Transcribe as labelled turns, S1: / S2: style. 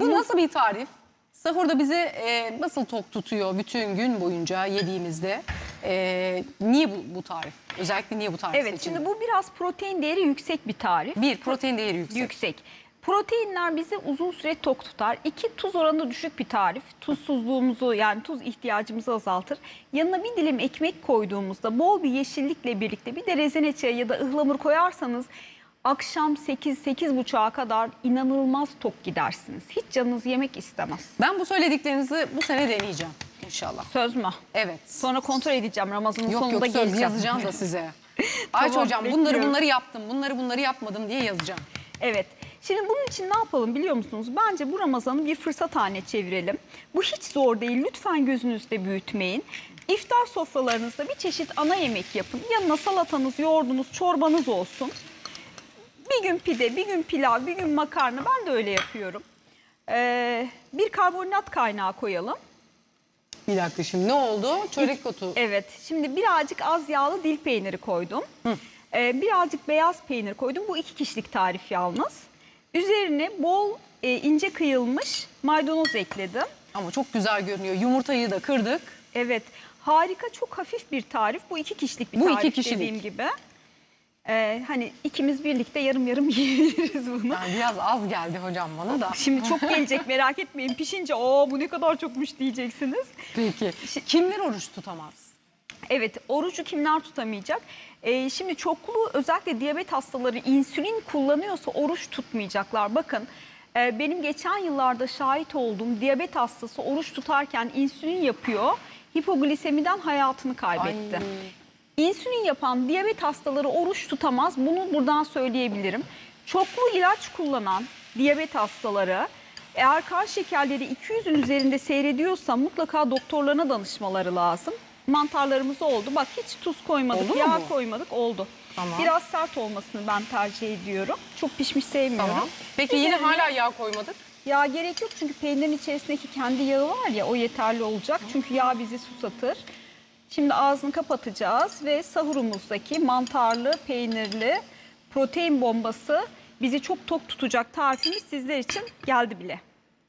S1: Bu
S2: mu-
S1: nasıl bir tarif? Sahurda bizi e, nasıl tok tutuyor bütün gün boyunca yediğimizde? E, niye bu, bu tarif? Özellikle niye bu tarif
S2: Evet
S1: seçildi?
S2: şimdi bu biraz protein değeri yüksek bir tarif.
S1: Bir, protein değeri yüksek.
S2: Yüksek. Proteinler bizi uzun süre tok tutar. İki, tuz oranı düşük bir tarif. Tuzsuzluğumuzu yani tuz ihtiyacımızı azaltır. Yanına bir dilim ekmek koyduğumuzda bol bir yeşillikle birlikte bir de rezene çayı ya da ıhlamur koyarsanız akşam 8-8.30'a kadar inanılmaz tok gidersiniz. Hiç canınız yemek istemez.
S1: Ben bu söylediklerinizi bu sene deneyeceğim inşallah.
S2: Söz mü?
S1: Evet.
S2: Sonra kontrol edeceğim Ramazan'ın
S1: Yok
S2: sonunda
S1: yok söz
S2: geleceğim.
S1: yazacağım da size. Ayça
S2: Tamam,
S1: hocam bunları
S2: bekliyorum.
S1: bunları yaptım, bunları bunları yapmadım diye yazacağım.
S2: Evet. Şimdi bunun için ne yapalım biliyor musunuz? Bence bu Ramazan'ı bir fırsat haline çevirelim. Bu hiç zor değil. Lütfen gözünüzde büyütmeyin. İftar sofralarınızda bir çeşit ana yemek yapın. Yanına salatanız, yoğurdunuz, çorbanız olsun. Bir gün pide, bir gün pilav, bir gün makarna. Ben de öyle yapıyorum. Ee, bir karbonhidrat kaynağı koyalım.
S1: Bir dakika şimdi ne oldu? Çörek otu.
S2: Evet. Şimdi birazcık az yağlı dil peyniri koydum. Ee, birazcık beyaz peynir koydum. Bu iki kişilik tarif yalnız. Üzerine bol e, ince kıyılmış maydanoz ekledim.
S1: Ama çok güzel görünüyor. Yumurtayı da kırdık.
S2: Evet. Harika çok hafif bir tarif. Bu iki kişilik bir
S1: Bu iki
S2: tarif
S1: kişilik.
S2: dediğim gibi. Ee, hani ikimiz birlikte yarım yarım yiyebiliriz bunu.
S1: Yani biraz az geldi hocam bana da.
S2: Şimdi çok gelecek merak etmeyin. Pişince o bu ne kadar çokmuş diyeceksiniz.
S1: Peki. Kimler oruç tutamaz?
S2: Evet, orucu kimler tutamayacak? Ee, şimdi çoklu özellikle diyabet hastaları insülin kullanıyorsa oruç tutmayacaklar. Bakın e, benim geçen yıllarda şahit olduğum diyabet hastası oruç tutarken insülin yapıyor. Hipoglisemiden hayatını kaybetti.
S1: Ay.
S2: İnsülin yapan diyabet hastaları oruç tutamaz. Bunu buradan söyleyebilirim. Çoklu ilaç kullanan diyabet hastaları eğer kan şekerleri 200'ün üzerinde seyrediyorsa mutlaka doktorlarına danışmaları lazım. Mantarlarımız oldu. Bak hiç tuz koymadık,
S1: Oldu mu
S2: yağ
S1: bu?
S2: koymadık. Oldu.
S1: Tamam.
S2: Biraz sert olmasını ben tercih ediyorum. Çok pişmiş sevmiyorum.
S1: Tamam. Peki yine
S2: Üzerine-
S1: hala yağ koymadık.
S2: Yağ gerek yok çünkü peynirin içerisindeki kendi yağı var ya o yeterli olacak. Çünkü yağ bizi susatır. Şimdi ağzını kapatacağız ve sahurumuzdaki mantarlı, peynirli protein bombası bizi çok tok tutacak tarifimiz sizler için geldi bile.